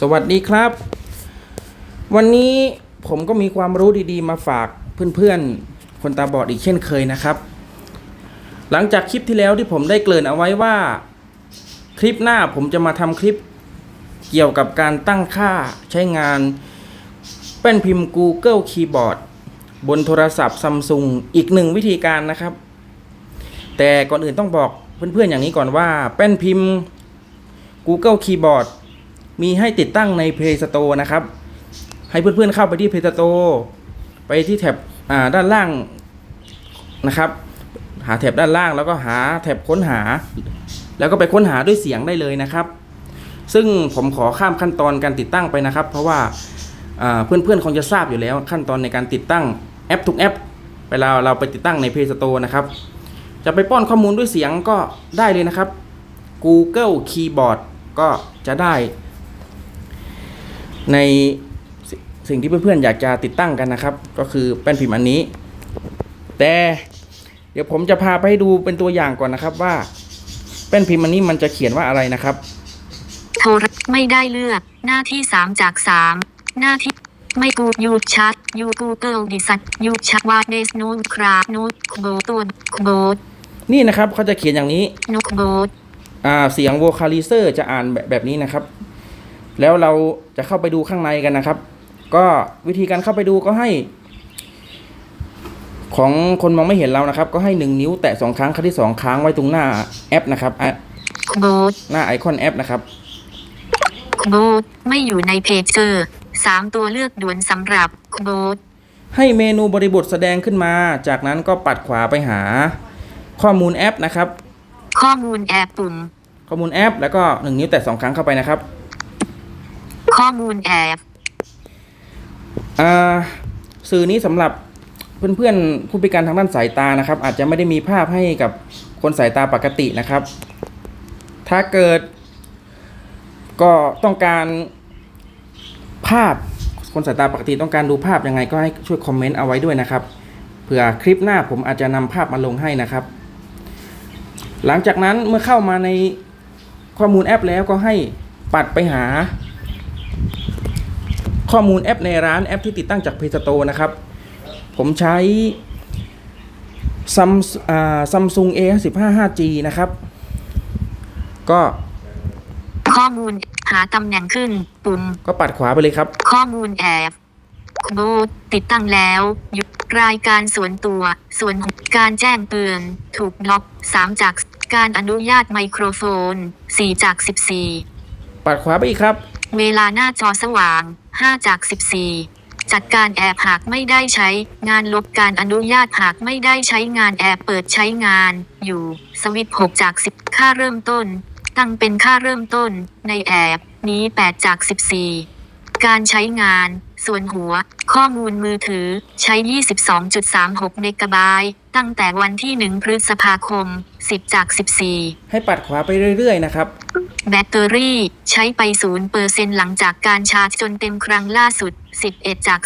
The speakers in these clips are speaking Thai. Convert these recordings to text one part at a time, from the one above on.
สวัสดีครับ วันนี้ผมก็มีความรู้ดีๆ มาฝากเพื่อนๆ คนตาบอดอีกเช่นเคยนะครับ หลังจากคลิปที่แล้วที่ผมได้เกริ่นเอาไว้ว่า คลิปหน้าผมจะมาทำคลิปเกี่ยวกับการตั้งค่าใช้งานแป้นพิมพ์ Google Keyboard บนโทรศัพท์ Samsung อีกหนึ่งวิธีการนะครับ แต่ก่อนอื่นต้องบอกเพื่อนๆอย่างนี้ก่อนว่า แป้นพิมพ์ Google Keyboard มีให้ติดตั้งใน Play Store นะครับ ให้เพื่อนๆเข้าไปที่ Play Store ไปที่แท็บด้านล่างนะครับ หาแท็บด้านล่างแล้วก็หาแท็บค้นหา แล้วก็ไปค้นหาด้วยเสียงได้เลยนะครับ ซึ่งผมขอข้ามขั้นตอนการติดตั้งไปนะครับ เพราะว่าอ่าเพื่อนๆคงจะทราบอยู่แล้วขั้นตอนในการติดตั้งแอปทุกแอปเวลาเราไปติดตั้งใน Play Store นะครับ จะไปป้อนข้อมูลด้วยเสียงก็ได้เลยนะครับ Google Keyboard ก็จะได้ ในสิสิ่งที่เพื่อนๆอยากจะติดตั้งกันนะครับ ก็คือแป้นพิมพ์อันนี้ แต่เดี๋ยวผมจะพาไปให้ดูเป็นตัวอย่างก่อนนะครับว่า แป้นพิมพ์อันนี้มันจะเขียนว่าอะไรนะครับ โทรไม่ได้เลือก หน้าที่3จาก3หน้าที่ไม่กูยูชัดยูกูเกิลดิสัตยูชัดวาเดสนูนคราฟนูนโบตุนโบดนี่นะครับเขาจะเขียนอย่างนี้นุกโบดอ่าเสียงโวคาลิเซอร์จะอ่านแบบแบบนี้นะครับ แล้วเราจะเข้าไปดูข้างในกันนะครับ ก็วิธีการเข้าไปดูก็ให้ ของคนมองไม่เห็นเรานะครับ ก็ให้หนึ่งนิ้วแตะสองครั้งครั้งที่สองค้างไว้ตรงหน้าแอปนะครับอะโบดหน้าไอคอนแอปนะครับโบดไม่อยู่ในเพจเจอร์สามตัวเลือกด่วนสำหรับโบดให้เมนูบริบทแสดงขึ้นมา จากนั้นก็ปัดขวาไปหา ข้อมูลแอปนะครับ ข้อมูลแอบปุ่ม ข้อมูลแอป แล้วก็หนึ่งนิ้วแตะสองครั้งเข้าไปนะครับ ข้อมูลแอบอ่าสื่อนี้สำหรับเพื่อนๆผู้พิการทางด้านสายตานะครับ อาจจะไม่ได้มีภาพให้กับคนสายตาปกตินะครับ ถ้าเกิด ก็ต้องการภาพคนสายตาปกติต้องการดูภาพยังไงก็ให้ช่วยคอมเมนต์เอาไว้ด้วยนะครับเผื่อคลิปหน้าผมอาจจะนำภาพมาลงให้นะครับ หลังจากนั้นเมื่อเข้ามาในข้อมูลแอปแล้วก็ให้ปัดไปหา ข้อมูลแอปในร้านแอปที่ติดตั้งจาก Play Store นะครับ ผมใช้ซัมอ่าซัมซุง A15 5G นะครับ ก็ ข้อมูลหาตำแหน่งขึ้น ปุ่ม ก็ปัดขวาไปเลยครับ ข้อมูลแอบโบดติดตั้งแล้วหยุดรายการส่วนตัว ส่วนการแจ้งเตือน ถูกบล็อก 3 จากการอนุญาตไมโครโฟน 4 จากปัดขวาไปอีกครับ14เวลาหน้าจอสว่าง 5 จาก 14 จัดการแอบหากไม่ได้ใช้ งานลบการอนุญาตหากไม่ได้ใช้งานแอบเปิดใช้งาน อยู่ สวิตช์6จาก 10 ค่าเริ่มต้น ตั้งเป็นค่าเริ่มต้น ในแอบนี้ 8 จาก 14 การใช้งาน ส่วนหัว ข้อมูลมือถือ ใช้ 22.36เมกะไบต์ตั้งแต่วันที่ 1 พฤษภาคม 10 จาก 14 ให้ปัดขวาไปเรื่อยๆนะครับ แบตเตอรี่ใช้ไป 0%หลังจากการชาร์จจนเต็มครั้งล่าสุด 11 จาก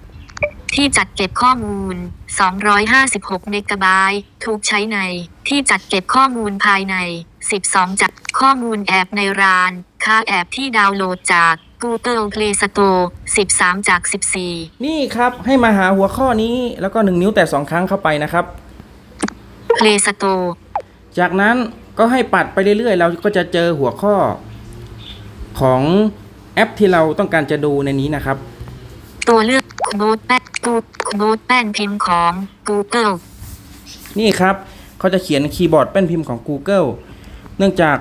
14 ที่จัดเก็บข้อมูล 256 เมกะไบต์ถูกใช้ใน ที่จัดเก็บข้อมูลภายใน 12จากข้อมูลแอบในร้าน ค่าแอบที่ดาวน์โหลดจาก Google Play Store 13 จาก 14 นี่ครับให้มาหาหัวข้อนี้แล้วก็หนึ่งนิ้วแตะสองครั้งเข้าไปนะครับ Play Store จากนั้น ก็ให้ปัดไปเรื่อยๆ เราก็จะเจอหัวข้อของแอปที่เราต้องการจะดูในนี้นะครับ ตัวเลือกโน้ตแป้นกูโน้ตแป้นพิมพ์ของ Google นี่ครับเขาจะเขียนคีย์บอร์ดแป้นพิมพ์ของ Google เนื่องจาก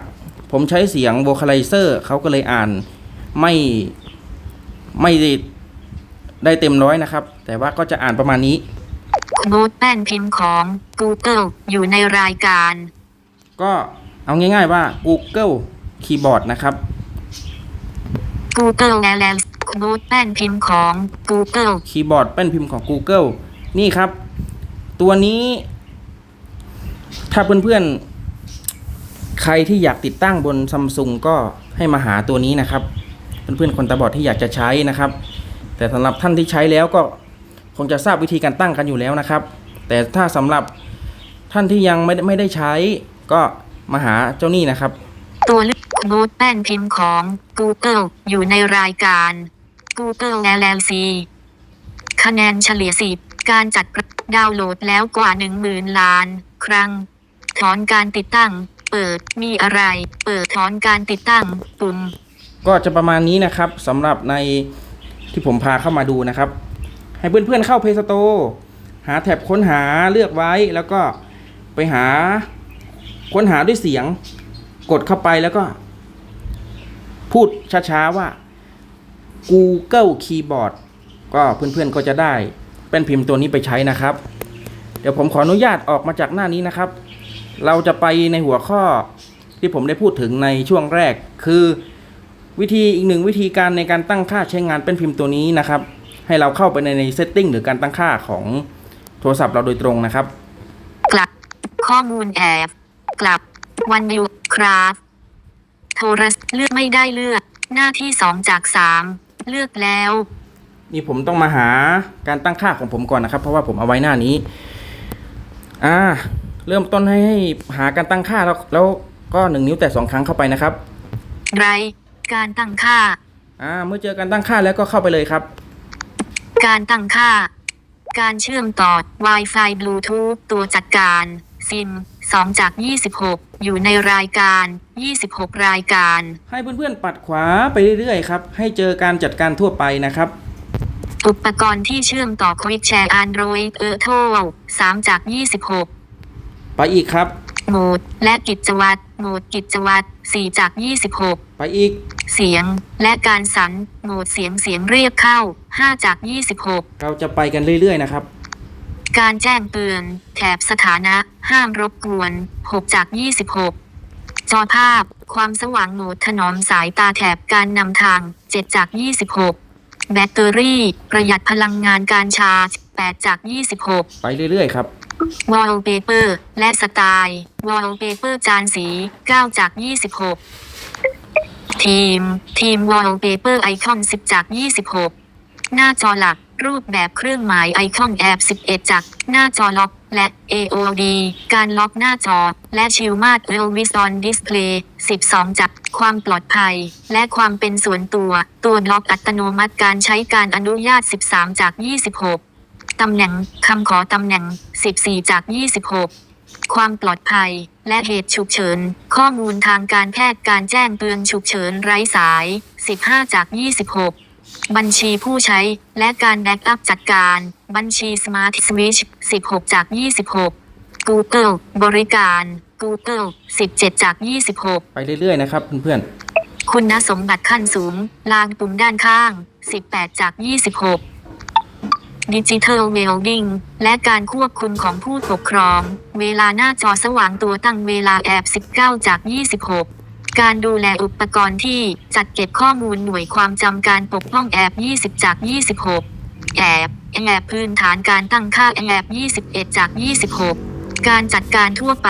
ผมใช้เสียง vocalizer เขาก็เลยอ่านไม่ไม่ได้ได้เต็มร้อยนะครับ แต่ว่าก็จะอ่านประมาณนี้ โน้ตแป้นพิมพ์ของ Google อยู่ในรายการ ก็เอาง่ายๆว่า Google Keyboard นะครับ Google l l โน้ตแป้นพิมพ์ของ Google คีย์บอร์ดแป้นพิมพ์ของ Google นี่ครับ ตัวนี้ ถ้าเพื่อนๆ ใครที่อยากติดตั้งบนซัมซุงก็ให้มาหาตัวนี้นะครับ เพื่อนๆ คนตาบอดที่อยากจะใช้นะครับ แต่สำหรับท่านที่ใช้แล้วก็คงจะทราบวิธีการตั้งกันอยู่แล้วนะครับ แต่ถ้าสำหรับท่านที่ยังไม่ได้ไม่ได้ใช้ ก็มาหาเจ้านี่นะครับ ตัวเลือกโน้ตแป้นพิมพ์ของ Google อยู่ในรายการ Google LLC คะแนนเฉลี่ย10การจัดประดาวน์โหลดแล้วกว่า10,000ล้าน ครั้ง ถอนการติดตั้ง เปิดมีอะไร เปิดถอนการติดตั้งปุ่มก็จะประมาณนี้นะครับสำหรับในที่ผมพาเข้ามาดูนะครับ ให้เพื่อนๆเข้า Play Store หาแท็บค้นหาเลือกไว้แล้วก็ไปหา ค้นหาด้วยเสียง กดเข้าไปแล้วก็ พูดช้าๆว่า Google Keyboard ก็เพื่อนๆก็จะได้เป็นพิมพ์ตัวนี้ไปใช้นะครับ เดี๋ยวผมขออนุญาตออกมาจากหน้านี้นะครับ เราจะไปในหัวข้อที่ผมได้พูดถึงในช่วงแรก คือวิธีอีกหนึ่งวิธีการในการตั้งค่าใช้งานเป็นพิมพ์ตัวนี้นะครับ ให้เราเข้าไปในในเซตติ้งหรือการตั้งค่าของโทรศัพท์เราโดยตรงนะครับ กลับข้อมูลแอบ กลับ วันวิวคราฟโทรศเลือกไม่ได้เลือก หน้าที่สองจากสามเลือกแล้ว นี่ผมต้องมาหาการตั้งค่าของผมก่อนนะครับ เพราะว่าผมเอาไว้หน้านี้ อ่า เริ่มต้นให้ให้หาการตั้งค่าแล้วแล้วก็หนึ่งนิ้วแตะสองครั้งเข้าไปนะครับ ไร การตั้งค่า อ่า เมื่อเจอการตั้งค่าแล้วก็เข้าไปเลยครับ การตั้งค่า การเชื่อมต่อ Wi-Fi Bluetooth ตัวจัดการ ซิม2จาก 26 อยู่ในรายการ 26 รายการ ให้เพื่อนๆปัดขวาไปเรื่อยๆครับ ให้เจอการจัดการทั่วไปนะครับ อุปกรณ์ที่เชื่อมต่อ Quick Share Android Auto 3จาก 26 ไปอีกครับ โหมด และกิจวัตรโหมดกิจวัตร4จาก 26 ไปอีก เสียง และการสั่นโหมดเสียงเสียงเรียกเข้า 5 จาก 26 เราจะไปกันเรื่อยๆนะครับ การแจ้งเตือน แถบสถานะ ห้ามรบกวน 6 จาก 26 จอภาพ ความสว่างโหมดถนอมสายตาแถบการนำทาง 7 จาก 26 แบตเตอรี่ ประหยัดพลังงานการชาร์จ 8 จาก 26 ไปเรื่อยๆครับ Wallpaper และสไตล์ Wallpaper จานสี 9 จาก 26 ทีม ทีม Wallpaper ไอคอน 10 จาก 26 หน้าจอหลัก รูปแบบเครื่องหมายไอคอนแอบ11 จากหน้าจอล็อกและ AOD การล็อกหน้าจอ และชิลมาด Always on Display 12 จากความปลอดภัย และความเป็นส่วนตัว ตัวล็อกอัตโนมัติการใช้การอนุญาต 13 จาก 26 ตำแหน่งคำขอตำแหน่ง 14 จาก 26 ความปลอดภัย และเหตุฉุกเฉิน ข้อมูลทางการแพทย์การแจ้งเตือนฉุกเฉินไร้สาย 15 จาก 26 บัญชีผู้ใช้ และการแบ็กอัพจัดการ บัญชี Smart Switch 16 จาก 26 Google บริการ Google 17 จาก 26 ไปเรื่อยๆนะครับเพื่อนคุณสมบัติขั้นสูง ลางปุ่มด้านข้าง 18 จาก 26 Digital Welding และการควบคุมของผู้ปกครอง เวลาหน้าจอสว่างตัวตั้งเวลาแอบ 19 จาก 26 การดูแลอุปกรณ์ที่จัดเก็บข้อมูลหน่วยความจำการปกป้องแอบ20 จาก 26 แอบแอบพื้นฐานการตั้งค่าแอบ21 จาก 26 การจัดการทั่วไป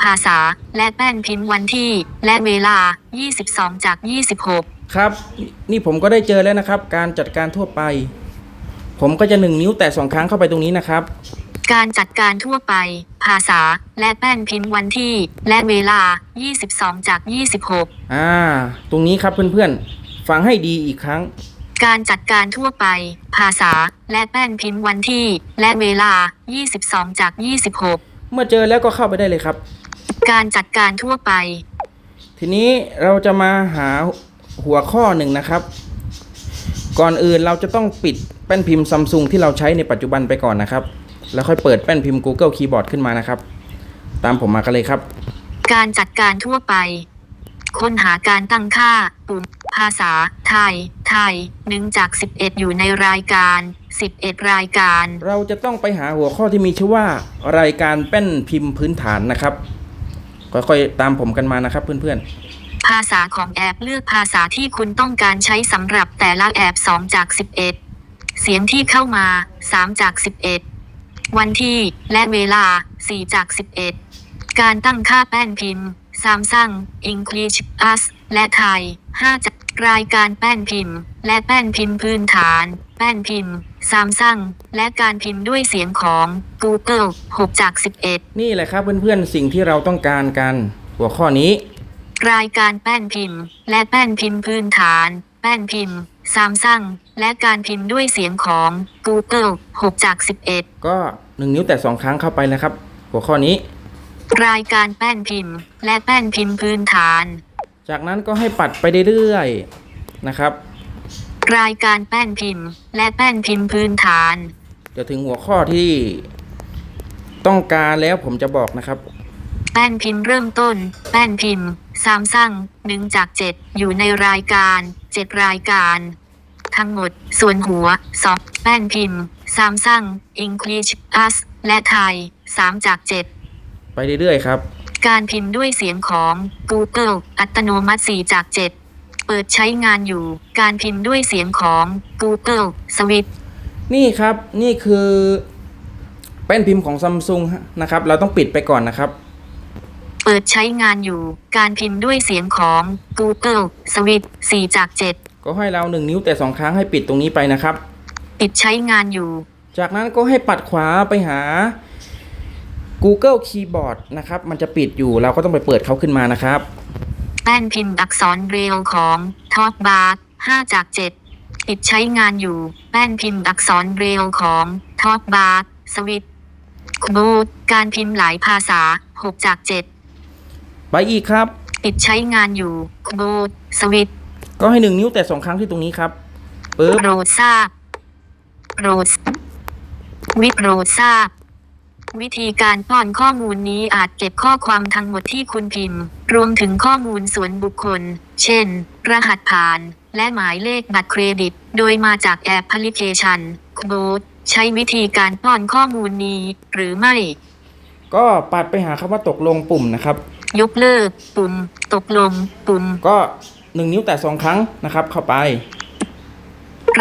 ภาษา และแป้นพิมพ์วันที่ และเวลา 22 จาก 26 ครับ นี่ผมก็ได้เจอแล้วนะครับ การจัดการทั่วไป ผมก็จะหนึ่งนิ้วแตะสองครั้งเข้าไปตรงนี้นะครับ การจัดการทั่วไป ภาษา และแป้นพิมพ์วันที่ และเวลา 22 จาก 26 อ่า ตรงนี้ครับเพื่อนๆ ฟังให้ดีอีกครั้ง การจัดการทั่วไป ภาษา และแป้นพิมพ์วันที่ และเวลา 22 จาก 26 เมื่อเจอแล้วก็เข้าไปได้เลยครับ การจัดการทั่วไป ทีนี้เราจะมาหาหัวข้อหนึ่งนะครับ ก่อนอื่นเราจะต้องปิดแป้นพิมพ์ซัมซุงที่เราใช้ในปัจจุบันไปก่อนนะครับ แล้วค่อยเปิดแป้นพิมพ์ Google Keyboard ขึ้นมานะครับ ตามผมมากันเลยครับ การจัดการทั่วไป ค้นหาการตั้งค่า ปุ่ม ภาษา ไทย ไทย1จาก 11 อยู่ในรายการ 11 รายการ เราจะต้องไปหาหัวข้อที่มีชื่อว่า รายการแป้นพิมพ์พื้นฐานนะครับ ค่อยๆตามผมกันมานะครับ เพื่อนภาษาของแอปเลือกภาษาที่คุณต้องการใช้สำหรับแต่ละแอป 2 จาก 11 เสียงที่เข้ามา 3 จาก 11 วันที่และเวลา 4 จาก 11 การตั้งค่าแป้นพิมพ์ Samsung English US และไทย 5 จากรายการแป้นพิมพ์ และแป้นพิมพ์พื้นฐาน แป้นพิมพ์ Samsung และการพิมพ์ด้วยเสียงของ Google 6 จาก 11ๆนี่แหละครับเพื่อนๆ สิ่งที่เราต้องการกัน หัวข้อนี้ รายการแป้นพิมพ์ และแป้นพิมพ์พื้นฐาน แป้นพิมพ์ ซามซังและการพิมพ์ด้วยเสียงของ Google 6 จาก 11 ก็หนึ่งนิ้วแต่สองครั้งเข้าไปนะครับ หัวข้อนี้ รายการแป้นพิมพ์ และแป้นพิมพ์พื้นฐาน จากนั้นก็ให้ปัดไปเรื่อยๆนะครับ รายการแป้นพิมพ์ และแป้นพิมพ์พื้นฐานจะถึงหัวข้อที่ ต้องการแล้วผมจะบอกนะครับ แป้นพิมพ์เริ่มต้น แป้นพิมพ์ซามซัง1จาก7อยู่ในรายการ7รายการ ทั้งหมด ส่วนหัวสอบแป้นพิมพ์ซามซัง English Us และไทย3จาก7ไปเรื่อยๆครับ การพิมพ์ด้วยเสียงของ Google อัตโนมัติ4จาก7เปิดใช้งานอยู่ การพิมพ์ด้วยเสียงของ Google Switch นี่ครับนี่คือแป้นพิมพ์ของซัมซุงนะครับ เราต้องปิดไปก่อนนะครับ เปิดใช้งานอยู่ การพิมพ์ด้วยเสียงของ Google Switch 4จาก 7 ก็ให้เราหนึ่งนิ้วแต่สองครั้งให้ปิดตรงนี้ไปนะครับ ปิดใช้งานอยู่ จากนั้นก็ให้ปัดขวาไปหา Google Keyboard นะครับ มันจะปิดอยู่เราก็ต้องไปเปิดเขาขึ้นมานะครับ แป้นพิมพ์อักษรเบรลของ Top Bar 5จาก7ปิดใช้งานอยู่ แป้นพิมพ์อักษรเบรลของ Top Bar Switch โบดการพิมพ์หลายภาษา6จาก7ไปอีกครับ ปิดใช้งานอยู่โบดสวิต ก็ให้หนึ่งนิ้วแต่สองครั้งที่ตรงนี้ครับปึ๊บโปรดทราบโปรดวิโปรดทราบวิธีการป้อนข้อมูลนี้อาจเก็บข้อความทั้งหมดที่คุณพิมพ์ รวมถึงข้อมูลส่วนบุคคล เช่น รหัสผ่าน และหมายเลขบัตรเครดิต โดยมาจากแอปพลิเคชันโบดใช้วิธีการป้อนข้อมูลนี้ หรือไม่ ก็ปัดไปหาคำว่าตกลงปุ่มนะครับ ยกเลิกปุ่ม ตกลงปุ่ม ก็ หนึ่งนิ้วแต่สองครั้งนะครับ เข้าไป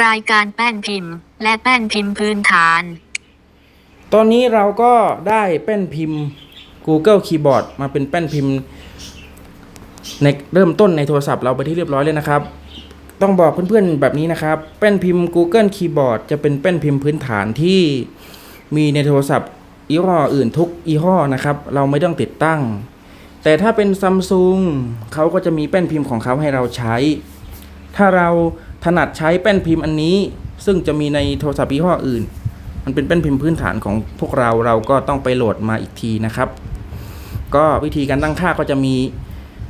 รายการแป้นพิมพ์ และแป้นพิมพ์พื้นฐาน ตอนนี้เราก็ได้แป้นพิมพ์ Google Keyboard มาเป็นแป้นพิมพ์ ในเริ่มต้นในโทรศัพท์เราไปที่เรียบร้อยเลยนะครับ ต้องบอกเพื่อนๆแบบนี้นะครับ แป้นพิมพ์ Google Keyboard จะเป็นแป้นพิมพ์พื้นฐานที่มีในโทรศัพท์ยี่ห้ออื่นทุกยี่ห้อนะครับ เราไม่ต้องติดตั้ง แต่ถ้าเป็นซัมซุงเขาก็จะมีแป้นพิมพ์ของเขาให้เราใช้ ถ้าเราถนัดใช้แป้นพิมพ์อันนี้ ซึ่งจะมีในโทรศัพท์ยี่ห้ออื่น มันเป็นแป้นพิมพ์พื้นฐานของพวกเราเราก็ต้องไปโหลดมาอีกทีนะครับ ก็วิธีการตั้งค่าก็จะมี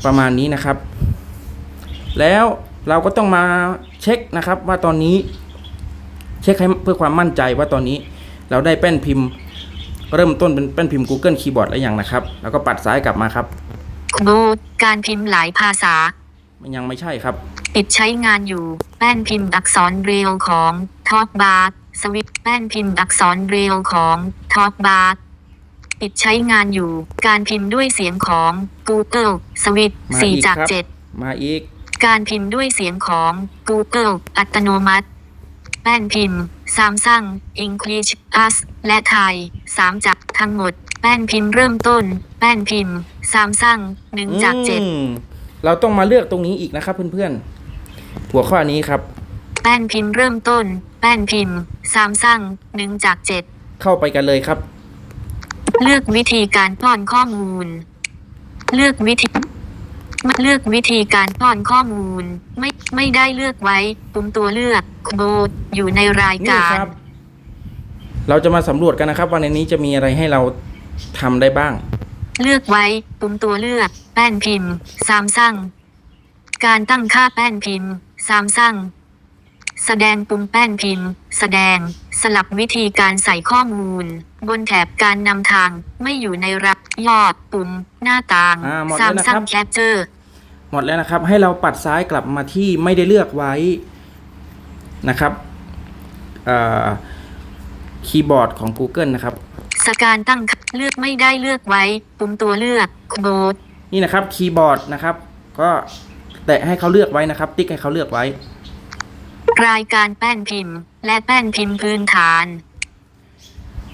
ประมาณนี้นะครับ แล้วเราก็ต้องมาเช็คนะครับว่าตอนนี้ เช็คให้เพื่อความมั่นใจว่าตอนนี้ เราได้แป้นพิมพ์ เริ่มต้นเป็นแป้นพิมพ์ Google Keyboard แล้วยังนะครับ แล้วก็ปัดซ้ายกลับมาครับโบดการพิมพ์หลายภาษา มันยังไม่ใช่ครับปิดใช้งานอยู่ แป้นพิมพ์อักษรเบรลของทอ p บาร์สวิตแป้นพิมพ์อักษรเบรลของทอ p บาร์ปิดใช้งานอยู่ การพิมพ์ด้วยเสียงของ Google สวิตมาอีก4จากครับ7มาอีก การพิมพ์ด้วยเสียงของ Google อัตโนมัติ แป้นพิมพ์ Samsung English Us และไทย3จากทั้งหมด แป้นพิมพ์เริ่มต้น แป้นพิมพ์ Samsung 1จาก7อืมเราต้องมาเลือกตรงนี้อีกนะครับเพื่อนๆ หัวข้อนี้ครับ แป้นพิมพ์เริ่มต้น แป้นพิมพ์ซามซังหนึ่งจากเจ็ดเข้าไปกันเลยครับ เลือกวิธีการป้อนข้อมูล เลือกวิธี เลือกวิธีการป้อนข้อมูล ไม่ไม่ได้เลือกไว้ ปุ่มตัวเลือกโบดอยู่ในรายนี่การ ครับ เราจะมาสำรวจกันนะครับว่าในนี้จะมีอะไรให้เราทำได้บ้าง เลือกไว้ ปุ่มตัวเลือก แป้นพิมพ์ ซามซัง การตั้งค่าแป้นพิมพ์ ซามซัง แสดงปุ่มแป้นพิมพ์ แสดง สลับวิธีการใส่ข้อมูล บนแถบการนำทาง ไม่อยู่ในรับยอดปุ่ม หน้าต่างอ่าหมดซาแล้วมนะคซัรังบแคปเจอร์ หมดแล้วนะครับให้เราปัดซ้ายกลับมาที่ไม่ได้เลือกไว้นะครับคีย์บอร์ดของ Google นะครับ สการตั้งค่าเลือกไม่ได้เลือกไว้ ปุ่มตัวเลือกโบดนี่นะครับคีย์บอร์ดนะครับ ก็แตะให้เขาเลือกไว้นะครับ ติ๊กให้เขาเลือกไว้ รายการแป้นพิมพ์ และแป้นพิมพ์พื้นฐาน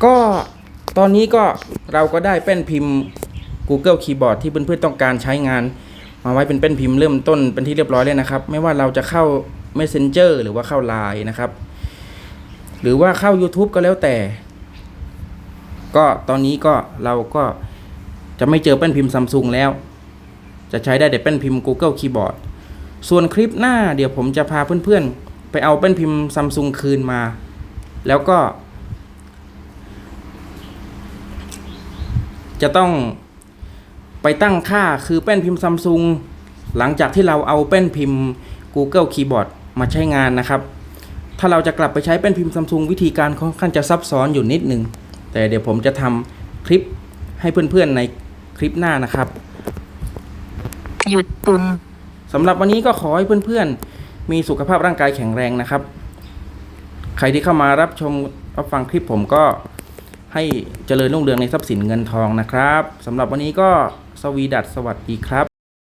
ก็ตอนนี้ก็เราก็ได้แป้นพิมพ์ Google Keyboard ที่เพื่อนๆต้องการใช้งาน มาไว้เป็นแป้นพิมพ์เริ่มต้นเป็นที่เรียบร้อยเลยนะครับ ไม่ว่าเราจะเข้า Messenger หรือว่าเข้า Line นะครับ หรือว่าเข้า YouTube ก็แล้วแต่ ก็ตอนนี้ก็เราก็จะไม่เจอแป้นพิมพ์ซัมซุงแล้ว จะใช้ได้แต่แป้นพิมพ์ Google Keyboard ส่วนคลิปหน้าเดี๋ยวผมจะพาเพื่อนๆ ไปเอาแป้นพิมพ์ซัมซุงคืนมา แล้วก็ จะต้องไปตั้งค่าคือแป้นพิมพ์ซัมซุงหลังจากที่เราเอาแป้นพิมพ์ Google Keyboard มาใช้งานนะครับ ถ้าเราจะกลับไปใช้แป้นพิมพ์ซัมซุงวิธีการค่อนข้างจะซับซ้อนอยู่นิดนึง แต่เดี๋ยวผมจะทำคลิปให้เพื่อนๆในคลิปหน้านะครับ หยุดปุ่มสำหรับวันนี้ก็ขอให้เพื่อนๆ มีสุขภาพร่างกายแข็งแรงนะครับ ใครที่เข้ามารับชมรับฟังคลิปผมก็ให้เจริญรุ่งเรืองในทรัพย์สินเงินทองนะครับสำหรับวันนี้ก็สวีดัสสวัสดีครับ